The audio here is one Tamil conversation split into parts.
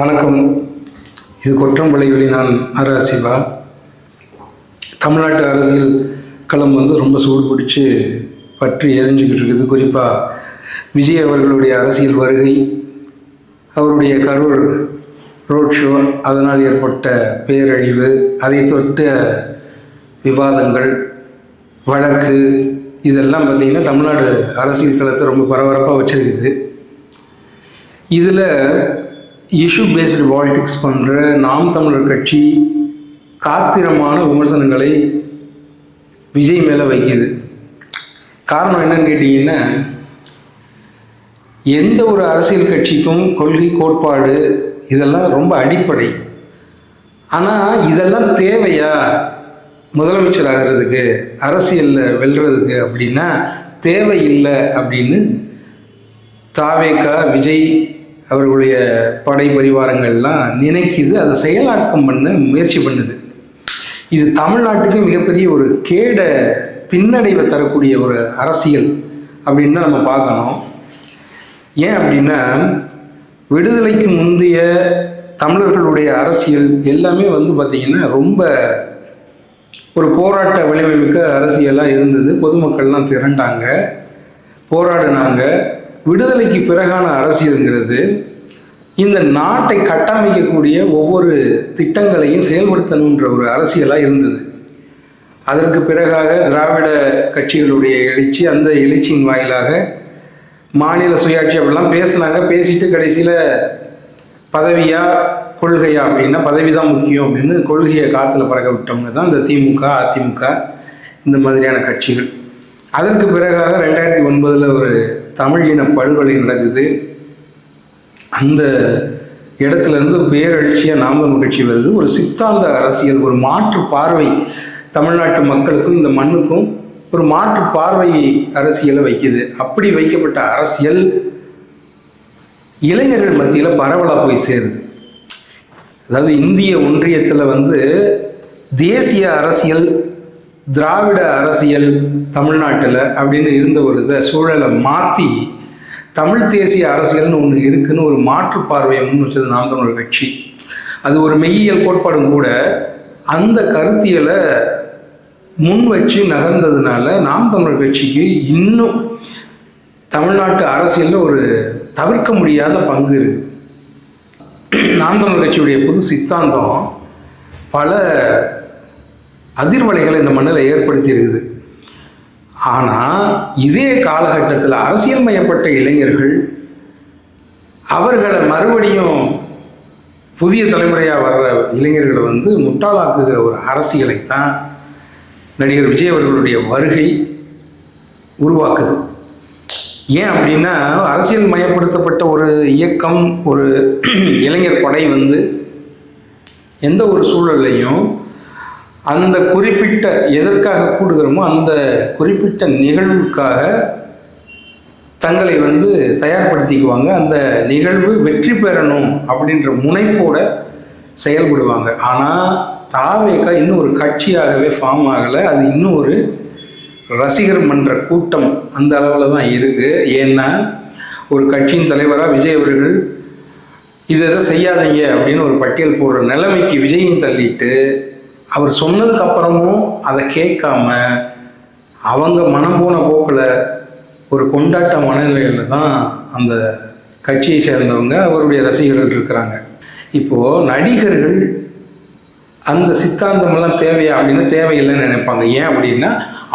வணக்கம். இது கொற்றம்பளை நான் ஆர் சிவா தமிழ்நாட்டு அரசியல் களம் வந்து ரொம்ப சூடு பிடிச்சி பற்றி எரிஞ்சுக்கிட்டு இருக்குது. குறிப்பாக விஜய் அவர்களுடைய அரசியல் வருகை அவருடைய கரூர் ரோட் ஷோ அதனால் ஏற்பட்ட பேரழிவு அதை தொட்ட விவாதங்கள் வழக்கு இதெல்லாம் பார்த்திங்கன்னா தமிழ்நாடு அரசியல் களத்தை ரொம்ப பரபரப்பாக வச்சிருக்குது. இதில் இஷ்யூ பேஸ்டு பாலிட்டிக்ஸ் பண்ணுற நாம் தமிழர் கட்சி காத்திரமான விமர்சனங்களை விஜய் மேலே வைக்குது. காரணம் என்னன்னு கேட்டிங்கன்னா எந்த ஒரு அரசியல் கட்சிக்கும் கொள்கை கோட்பாடு இதெல்லாம் ரொம்ப அடிப்படை. ஆனால் இதெல்லாம் தேவையா? முதலமைச்சர் ஆகிறதுக்கு அரசியலில் வெல்றதுக்கு அப்படின்னா தேவையில்லை அப்படின்னு தாவேக்கா விஜய் அவர்களுடைய படை பரிவாரங்கள்லாம் நினைக்குது அதை செயலாக்கம் பண்ண முயற்சி பண்ணுது. இது தமிழ்நாட்டுக்கு மிகப்பெரிய ஒரு கேட பின்னடைவை தரக்கூடிய ஒரு அரசியல் அப்படின்னு தான் நம்ம பார்க்கணும். ஏன் அப்படின்னா விடுதலைக்கு முந்தைய தமிழர்களுடைய அரசியல் எல்லாமே வந்து பார்த்திங்கன்னா ரொம்ப ஒரு போராட்ட வலிமை மிக்க அரசியலாக இருந்தது. பொதுமக்கள்லாம் திரண்டாங்க போராடினாங்க. விடுதலைக்கு பிறகான அரசியலுங்கிறது இந்த நாட்டை கட்டமைக்கக்கூடிய ஒவ்வொரு திட்டங்களையும் செயல்படுத்தணுன்ற ஒரு அரசியலாக இருந்தது. அதற்கு பிறகாக திராவிட கட்சிகளுடைய எழுச்சி அந்த எழுச்சியின் வாயிலாக மாநில சுயாட்சி அப்படிலாம் பேசினாங்க. பேசிட்டு கடைசியில் பதவியா கொள்கையா அப்படின்னா பதவி தான் முக்கியம் அப்படின்னு கொள்கையை காற்றுல பறக்க விட்டவங்க தான் இந்த திமுக அதிமுக இந்த மாதிரியான கட்சிகள். அதற்கு பிறகாக ரெண்டாயிரத்தி ஒன்பதில் ஒரு தமிழ் இன படுகொலை நடக்குது. அந்த இடத்துல இருந்து பேரெழுச்சியாக கட்சி வருது. ஒரு சித்தாந்த அரசியல் ஒரு மாற்று பார்வை தமிழ்நாட்டு மக்களுக்கும் இந்த மண்ணுக்கும் ஒரு மாற்று பார்வை அரசியலை வைக்குது. அப்படி வைக்கப்பட்ட அரசியல் இளைஞர்கள் மத்தியில் பரவலாக போய் சேருது. அதாவது இந்திய ஒன்றியத்தில் வந்து தேசிய அரசியல் திராவிட அரசியல் தமிழ்நாட்டில் அப்படின்னு இருந்த ஒரு இதை சூழலை மாற்றி தமிழ் தேசிய அரசியல்னு ஒன்று இருக்குன்னு ஒரு மாற்று பார்வையை முன் வச்சது நாம் தமிழர் கட்சி. அது ஒரு மெய்யியல் கோட்பாடும் கூட அந்த கருத்தியலை முன் வச்சு நகர்ந்ததுனால நாம் தமிழர் கட்சிக்கு இன்னும் தமிழ்நாட்டு அரசியலில் ஒரு தவிர்க்க முடியாத பங்கு இருக்குது நாம் தமிழர் கட்சியுடைய புது சித்தாந்தம் பல அதிர்வலைகளை இந்த மண்ணில் ஏற்படுத்தி இருக்குது. ஆனால் இதே காலகட்டத்தில் அரசியல் மயப்பட்ட இளைஞர்கள் அவர்களை மறுபடியும் புதிய தலைமுறையாக வர்ற இளைஞர்களை வந்து முட்டாளாக்குகிற ஒரு அரசியலை தான் நடிகர் விஜய் அவர்களுடைய வருகை உருவாக்குது. ஏன் அப்படின்னா அரசியல் மயப்படுத்தப்பட்ட ஒரு இயக்கம் ஒரு இளைஞர் படை வந்து எந்த ஒரு சூழல்லையும் அந்த குறிப்பிட்ட எதற்காக கூடுகிறோமோ அந்த குறிப்பிட்ட நிகழ்வுக்காக தங்களை வந்து தயார்படுத்திக்குவாங்க. அந்த நிகழ்வு வெற்றி பெறணும் அப்படின்ற முனைப்போட செயல்படுவாங்க. ஆனால் தாவேக்கா இன்னும் ஒரு கட்சியாகவே ஃபார்ம் ஆகலை. அது இன்னும் ஒரு ரசிகர் மன்ற கூட்டம் அந்த அளவில் தான் இருக்குது ஏன்னா ஒரு கட்சியின் தலைவராக விஜய் அவர்கள் இதை எதை செய்யாதீங்க அப்படின்னு ஒரு பட்டியல் போடுற நிலைமைக்கு விஜயும் தள்ளிட்டு அவர் சொன்னதுக்கு அப்புறமும் அதை கேட்காம அவங்க மனம் போன போக்கில் ஒரு கொண்டாட்ட மனநிலையில் தான் அந்த கட்சியை சேர்ந்தவங்க அவருடைய ரசிகர்கள் இருக்கிறாங்க. இப்போது நடிகர்கள் அந்த சித்தாந்தமெல்லாம் தேவையா அப்படின்னு தேவையில்லைன்னு நினைப்பாங்க. ஏன் அப்படின்னா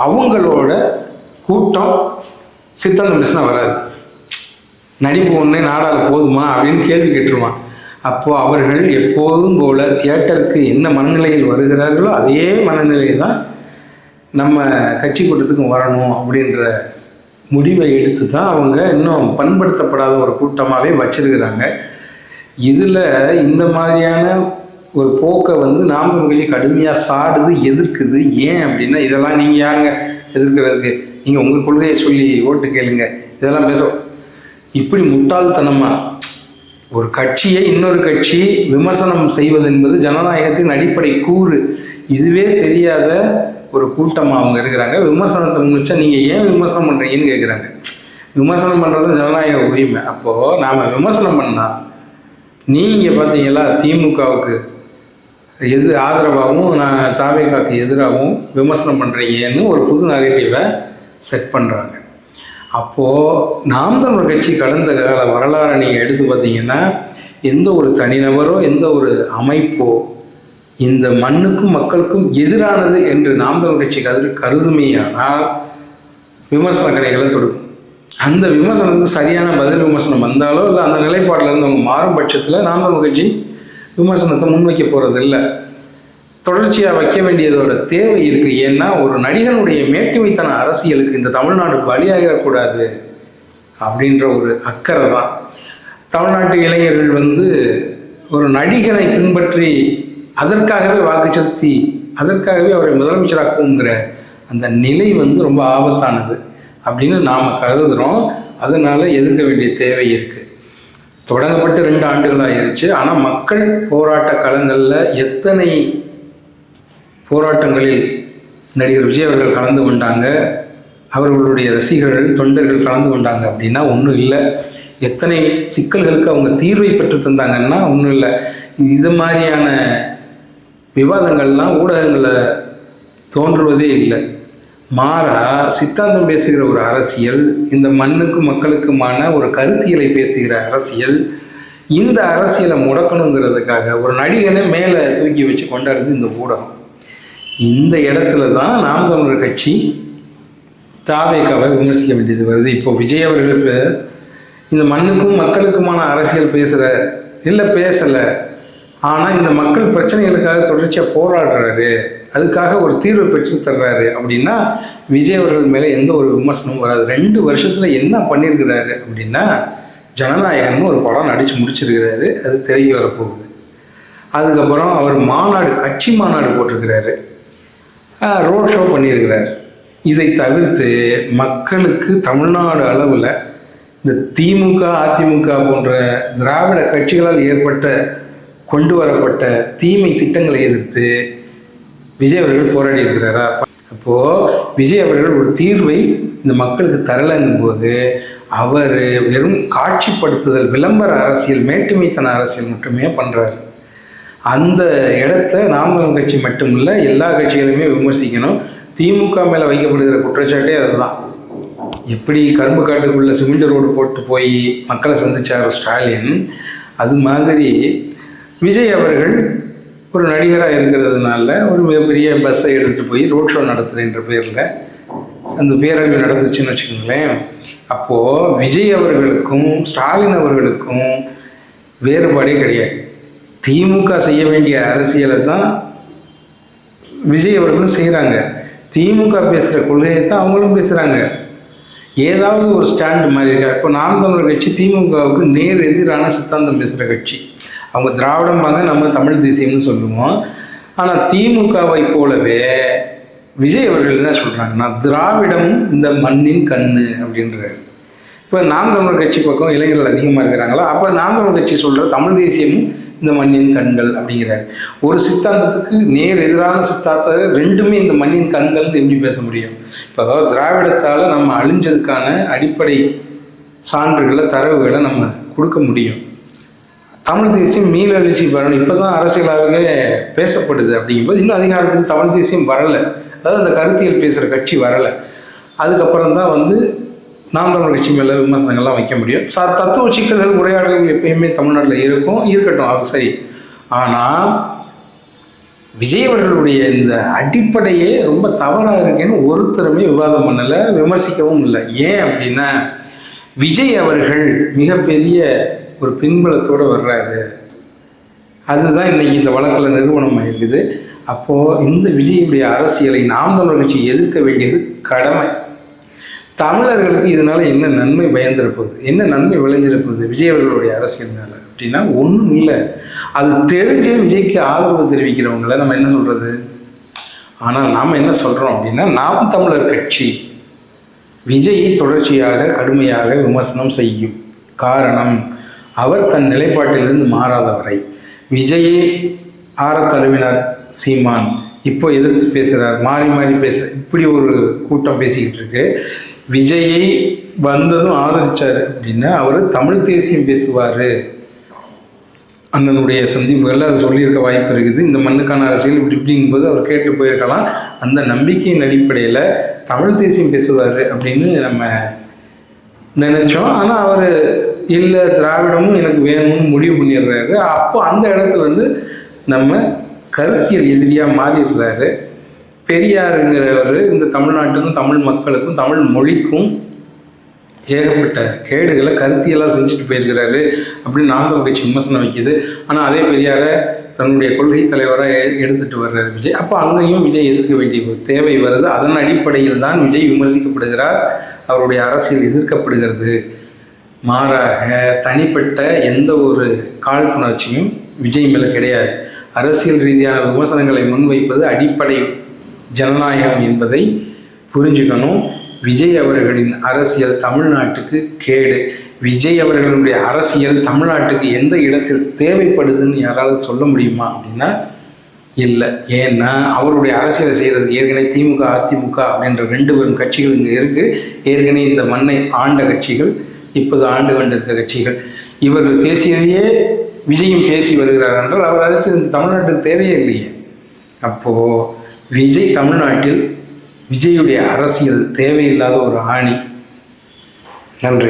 அவங்களோட கூட்டம் சித்தாந்தம் பேசினா வராது. நடிப்பு ஒன்று நாடால் போதுமா அப்படின்னு கேள்வி கேட்டுருவான். அப்போது அவர்கள் எப்போதும் போல தியேட்டருக்கு என்ன மனநிலையில் வருகிறார்களோ அதே மனநிலை தான் நம்ம கட்சி கூட்டத்துக்கும் வரணும் அப்படின்ற முடிவை எடுத்து தான் அவங்க இன்னும் பண்படுத்தப்படாத ஒரு கூட்டமாகவே வச்சிருக்கிறாங்க. இதில் இந்த மாதிரியான ஒரு போக்கை வந்து நாம் கொஞ்சம் கடுமையாக சாடுது எதிர்க்குது. ஏன் அப்படின்னா இதெல்லாம் நீங்கள் யாருங்க எதிர்க்கிறதுக்கு? நீங்கள் உங்கள் கொள்கையை சொல்லி ஓட்டு கேளுங்க. இதெல்லாம் பேச இப்படி முட்டாள்தனமாக ஒரு கட்சியை இன்னொரு கட்சி விமர்சனம் செய்வது என்பது ஜனநாயகத்தின் அடிப்படை கூறு. இதுவே தெரியாத ஒரு கூட்டமாக அவங்க இருக்கிறாங்க. விமர்சனத்தை முன்னிச்சா நீங்கள் ஏன் விமர்சனம் பண்ணுறீங்கன்னு கேட்குறாங்க விமர்சனம் பண்ணுறது ஜனநாயக உரிமை. அப்போது நாம் விமர்சனம் பண்ணால் நீங்கள் பார்த்தீங்களா திமுகவுக்கு எது ஆதரவாகவும் நான் தாவேகாக்கு எதிராகவும் விமர்சனம் பண்ணுறீங்கன்னு ஒரு புது நரேட்டிவை செட் பண்ணுறாங்க அப்போது நாம் தமிழ் கட்சி கடந்த கால வரலாறை நீங்கள் எடுத்து பார்த்தீங்கன்னா எந்த ஒரு தனிநபரோ எந்த ஒரு அமைப்போ இந்த மண்ணுக்கும் மக்களுக்கும் எதிரானது என்று நாம் தமிழ் கட்சி கரு கருதுமையானால் விமர்சன கலைகளை தொடுக்கும். அந்த விமர்சனத்துக்கு சரியான பதில் விமர்சனம் வந்தாலோ இல்லை அந்த நிலைப்பாட்டில் இருந்து அவங்க மாறும் பட்சத்தில் நாம் தமிழ் கட்சி விமர்சனத்தை முன்வைக்க போகிறது இல்லை தொடர்ச்சியாக வைக்க வேண்டியதோட தேவை இருக்குது ஏன்னா ஒரு நடிகனுடைய மேட்டுமைத்தன அரசியலுக்கு இந்த தமிழ்நாடு பலியாகிடக்கூடாது அப்படின்ற ஒரு அக்கறை தான். தமிழ்நாட்டு இளைஞர்கள் வந்து ஒரு நடிகனை பின்பற்றி அதற்காகவே வாக்கு செலுத்தி அதற்காகவே அவரை முதலமைச்சராக்குங்கிற அந்த நிலை வந்து ரொம்ப ஆபத்தானது அப்படின்னு நாம் கருதுகிறோம் அதனால் எதிர்க்க வேண்டிய தேவை இருக்குது தொடங்கப்பட்டு ரெண்டு ஆண்டுகள் ஆயிடுச்சு ஆனால் மக்கள் போராட்ட களங்களில் எத்தனை போராட்டங்களில் நடிகர் விஜய் அவர்கள் கலந்து கொண்டாங்க. அவர்களுடைய ரசிகர்கள் தொண்டர்கள் கலந்து கொண்டாங்க அப்படின்னா ஒன்றும் இல்லை. எத்தனை சிக்கல்களுக்கு அவங்க தீர்வை பெற்று தந்தாங்கன்னா ஒன்றும் இல்லை. இது மாதிரியான விவாதங்கள்லாம் ஊடகங்களில் தோன்றுவதே இல்லை. மாறா சித்தாந்தம் பேசுகிற ஒரு அரசியல் இந்த மண்ணுக்கும் மக்களுக்குமான ஒரு கருத்தியலை பேசுகிற அரசியல் இந்த அரசியலை முடக்கணுங்கிறதுக்காக ஒரு நடிகனை மேலே தூக்கி வச்சு கொண்டாடுறது இந்த ஊடகம். இந்த இடத்துல தான் நாம் தமிழர் கட்சி தாவேக்காவை விமர்சிக்க வேண்டியது வருது. இப்போ விஜய் அவர்களுக்கு இந்த மண்ணுக்கும் மக்களுக்குமான அரசியல் பேசுகிற இல்லை பேசலை. ஆனால் இந்த மக்கள் பிரச்சனைகளுக்காக தொடர்ச்சியாக போராடுறாரு. அதுக்காக ஒரு தீர்வு பெற்று தர்றாரு. அப்படின்னா விஜய் அவர்கள் மேலே எந்த ஒரு விமர்சனமும் வராது. ரெண்டு வருஷத்தில் என்ன பண்ணியிருக்கிறாரு அப்படின்னா ஜனநாயகம்னு ஒரு படம் நடித்து முடிச்சிருக்கிறாரு. அது தெரிய வரப்போகுது. அதுக்கப்புறம் அவர் மாநாடு கட்சி மாநாடு போட்டிருக்கிறாரு. ரோட் ஷோ பண்ணியிருக்கிறார். இதை தவிர்த்து மக்களுக்கு தமிழ்நாடு அளவில் இந்த திமுக அதிமுக போன்ற திராவிட கட்சிகளால் ஏற்பட்ட கொண்டு வரப்பட்ட தீமை திட்டங்களை எதிர்த்து விஜய் அவர்கள் போராடி இருக்கிறாரா? அப்போது விஜய் அவர்கள் ஒரு தீர்வை இந்த மக்களுக்கு தரலங்கும் போது அவர் வெறும் காட்சிப்படுத்துதல் விளம்பர அரசியல் மேட்டுமைத்தன அரசியல் மட்டுமே பண்ணுறாரு அந்த இடத்த நாம் தமிழ் கட்சி மட்டும் இல்லை எல்லா கட்சிகளுமே விமர்சிக்கணும். திமுக மேலே வைக்கப்படுகிற குற்றச்சாட்டே அதுதான். எப்படி கரும்பு காட்டுக்குள்ளே சிமெண்ட் ரோடு போட்டு போய் மக்களை சந்திச்சார் ஸ்டாலின் அது மாதிரி விஜய் அவர்கள் ஒரு நடிகராக இருக்கிறதுனால ஒரு மிகப்பெரிய பஸ்ஸை எடுத்துகிட்டு போய் ரோட் ஷோ நடத்துகிறேன்ற பேரில் அந்த பேரழிவு நடந்துச்சுன்னு வச்சுக்கோங்களேன். அப்போது விஜய் அவர்களுக்கும் ஸ்டாலின் அவர்களுக்கும் வேறுபாடே கிடையாது. திமுக செய்ய வேண்டிய அரசியலை தான் விஜய் அவர்களும் செய்கிறாங்க திமுக பேசுகிற கொள்கையை தான் அவங்களும் பேசுகிறாங்க ஏதாவது ஒரு ஸ்டாண்டு மாதிரி இருக்கா இப்போ நாம் தமிழர் கட்சி திமுகவுக்கு நேர் எதிரான சித்தாந்தம் பேசுகிற கட்சி. அவங்க திராவிடம் வாங்க நம்ம தமிழ் தேசியம்னு சொல்லுவோம். ஆனால் திமுகவை போலவே விஜய் அவர்கள் என்ன சொல்கிறாங்கன்னா திராவிடம் இந்த மண்ணின் கண்ணு அப்படின்றாரு. இப்போ நாம் தமிழர் கட்சி பக்கம் இளைஞர்கள் அதிகமாக இருக்கிறாங்களா? அப்போ நாம் தமிழர் கட்சி சொல்கிற தமிழ் தேசியமும் இந்த மண்ணின் கண்கள் அப்படிங்கிறார். ஒரு சித்தாந்தத்துக்கு நேர் எதிரான சித்தாந்த ரெண்டுமே இந்த மண்ணின் கண்கள்னு எப்படி பேச முடியும்? இப்போ அதாவது திராவிடத்தால் நம்ம அழிஞ்சதுக்கான அடிப்படை சான்றுகளை தரவுகளை நம்ம கொடுக்க முடியும். தமிழ் தேசியம் மீளெழுச்சி வரணும். இப்போ தான் அரசியலாகவே பேசப்படுது அப்படிங்கும்போது இன்னும் அதிகாரத்துக்கு தமிழ் தேசியம் வரலை. அதாவது அந்த கருத்தியல் பேசுகிற கட்சி வரலை. அதுக்கப்புறம் தான் வந்து நாம் தமிழ் கட்சி மேலே விமர்சனங்கள்லாம் வைக்க முடியும். ச தத்துவ சிக்கல்கள் உரையாடல்கள் எப்பயுமே தமிழ்நாட்டில் இருக்கும். இருக்கட்டும் அது சரி. ஆனால் விஜய் அவர்களுடைய இந்த அடிப்படையே ரொம்ப தவறாக இருக்குன்னு ஒருத்தருமே விவாதம் பண்ணலை விமர்சிக்கவும் இல்லை. ஏன் அப்படின்னா விஜய் அவர்கள் மிகப்பெரிய ஒரு பின்பலத்தோடு வர்றாரு. அதுதான் இன்றைக்கி இந்த வழக்கில் நிறுவனம் இருக்குது அப்போது இந்த விஜயுடைய அரசியலை நாம் தமிழர் கட்சி எதிர்க்க வேண்டியது கடமை. தமிழர்களுக்கு இதனால் என்ன நன்மை பயந்திருப்பது? என்ன நன்மை விளைஞ்சிருப்பது விஜய் அவர்களுடைய அரசியல்னால? அப்படின்னா ஒன்றும் இல்லை. அது தெரிஞ்சே விஜய்க்கு ஆதரவு தெரிவிக்கிறவங்கள நம்ம என்ன சொல்கிறது ஆனால் நாம் என்ன சொல்கிறோம் அப்படின்னா நாம் தமிழர் கட்சி விஜயை தொடர்ச்சியாக கடுமையாக விமர்சனம் செய்யும் காரணம் அவர் தன் நிலைப்பாட்டிலிருந்து மாறாதவரை. விஜயை ஆற தழுவினார் சீமான். இப்போ எதிர்த்து பேசுகிறார் மாறி மாறி பேச இப்படி ஒரு கூட்டம் பேசிக்கிட்டு இருக்கு. விஜயை வந்ததும் ஆதரிச்சார் அப்படின்னா அவர் தமிழ் தேசியம் பேசுவார். அண்ணனுடைய சந்திப்புகளில் அது சொல்லியிருக்க வாய்ப்பு இருக்குது. இந்த மண்ணுக்கான அரசியல் இப்படி இப்படிங்கும்போது அவர் கேட்டு போயிருக்கலாம். அந்த நம்பிக்கையின் அடிப்படையில் தமிழ் தேசியம் பேசுவார் அப்படின்னு நம்ம நினச்சோம். ஆனால் அவர் இல்லை திராவிடமும் எனக்கு வேணும்னு முடிவு பண்ணிடுறாரு. அப்போ அந்த இடத்துல வந்து நம்ம கருத்தியல் எதிரியாக மாறிடுறாரு. பெரியாருங்கிறவர் இந்த தமிழ்நாட்டுக்கும் தமிழ் மக்களுக்கும் தமிழ் மொழிக்கும் ஏகப்பட்ட கேடுகளை கருத்தியெல்லாம் செஞ்சுட்டு போயிருக்கிறாரு அப்படின்னு நாங்கள் கட்சி விமர்சனம் வைக்குது. ஆனால் அதே பெரியாரை தன்னுடைய கொள்கை தலைவராக எ- எடுத்துட்டு வர்றார் விஜய். அப்போ அங்கேயும் விஜய் எதிர்க்க வேண்டிய தேவை வருது. அதன் அடிப்படையில் தான் விஜய் விமர்சிக்கப்படுகிறார். அவருடைய அரசியல் எதிர்க்கப்படுகிறது. மாறாக தனிப்பட்ட எந்த ஒரு காழ்ப்புணர்ச்சியும் விஜய் மேலே கிடையாது. அரசியல் ரீதியான விமர்சனங்களை முன்வைப்பது அடிப்படை ஜனநாயகம் என்பதை புரிஞ்சுக்கணும். விஜய் அவர்களின் அரசியல் தமிழ்நாட்டுக்கு கேடு. விஜய் அவர்களுடைய அரசியல் தமிழ்நாட்டுக்கு எந்த இடத்தில் தேவைப்படுதுன்னு யாராவது சொல்ல முடியுமா அப்படின்னா இல்லை. ஏன்னா அவருடைய அரசியலை செய்கிறதுக்கு ஏற்கனவே திமுக அதிமுக அப்படின்ற ரெண்டு பெரும் கட்சிகள் இங்கே இருக்குது ஏற்கனவே இந்த மண்ணை ஆண்ட கட்சிகள் இப்போது ஆண்டு கொண்டிருக்க கட்சிகள். இவர்கள் பேசியதையே விஜயும் பேசி வருகிறார் என்றால் அவர் அரசியல் தமிழ்நாட்டுக்கு தேவையே இல்லையே. அப்போது விஜய் தமிழ்நாட்டில் விஜயுடைய அரசியல் தேவையில்லாத ஒரு ஆணி. நன்றி.